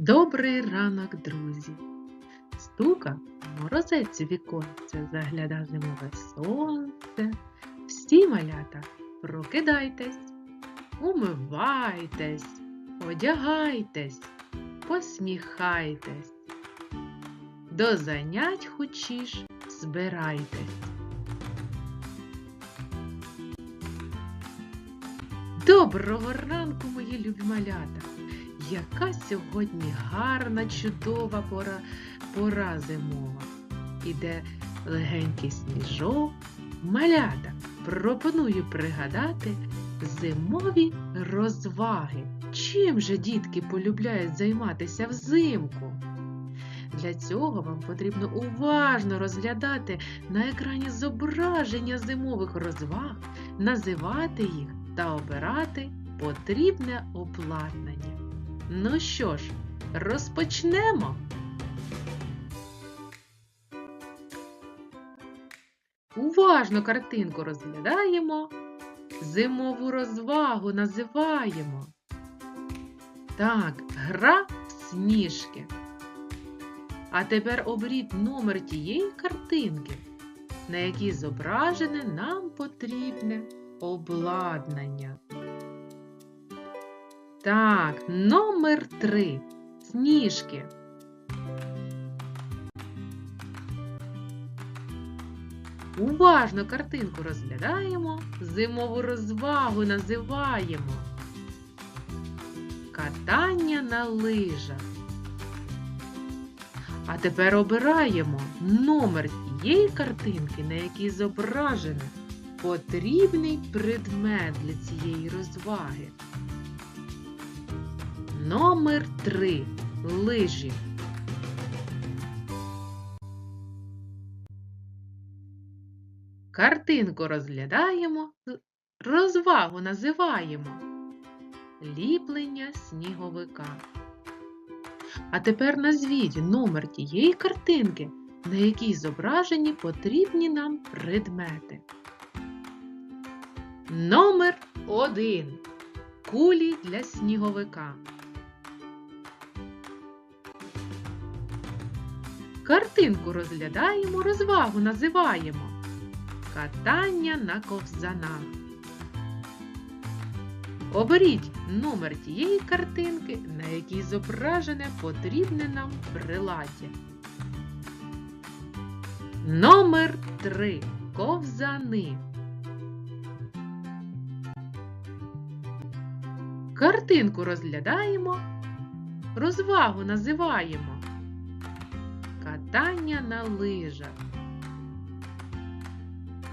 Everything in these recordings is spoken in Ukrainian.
Добрий ранок, друзі! Стука морозець у віконце, загляда зимове сонце. Всі малята, прокидайтесь, умивайтесь, одягайтесь, посміхайтесь. До занять хочіш збирайтесь. Доброго ранку, мої любі малята! Яка сьогодні гарна, чудова пора, пора зимова. Іде легенький сніжок. Малята, пропоную пригадати зимові розваги. Чим же дітки полюбляють займатися взимку? Для цього вам потрібно уважно розглядати на екрані зображення зимових розваг, називати їх та обирати потрібне обладнання. Ну що ж, розпочнемо. Уважно картинку розглядаємо, зимову розвагу називаємо. Так, гра в сніжки. А тепер оберіть номер тієї картинки, на якій зображене нам потрібне обладнання. Так, номер три. Сніжки. Уважно картинку розглядаємо, зимову розвагу називаємо. Катання на лижах. А тепер обираємо номер тієї картинки, на якій зображене потрібний предмет для цієї розваги. Номер 3. Лижі. Картинку розглядаємо, розвагу називаємо ліплення сніговика. А тепер назвіть номер тієї картинки, на якій зображені потрібні нам предмети. Номер 1. Кулі для сніговика. Картинку розглядаємо, розвагу називаємо Катання на ковзанах. Оберіть номер тієї картинки, на якій зображене потрібне нам приладдя. Номер 3. Ковзани. Картинку розглядаємо, розвагу називаємо Катання на лижах.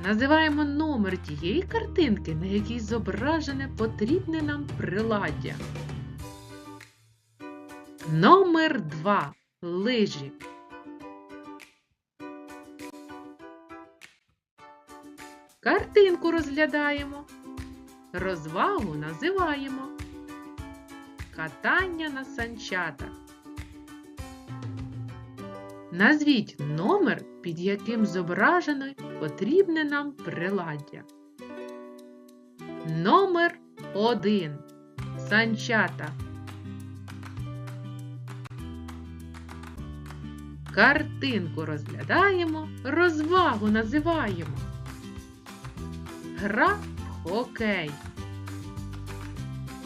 Називаємо номер тієї картинки, на якій зображене потрібне нам приладдя. Номер 2. Лижі. Картинку розглядаємо. Розвагу називаємо Катання на санчатах. Назвіть номер, під яким зображено потрібне нам приладдя. Номер 1. Санчата. Картинку розглядаємо, розвагу називаємо. Гра в хокей.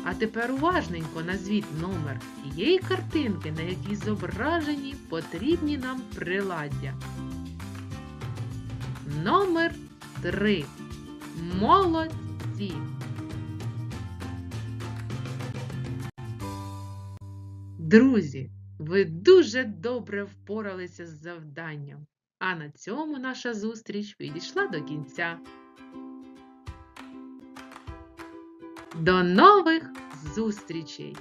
А тепер уважненько назвіть номер тієї картинки, на якій зображені потрібні нам приладдя. Номер 3. Молодці. Друзі, ви дуже добре впоралися з завданням. А на цьому наша зустріч підійшла до кінця. До нових зустрічей!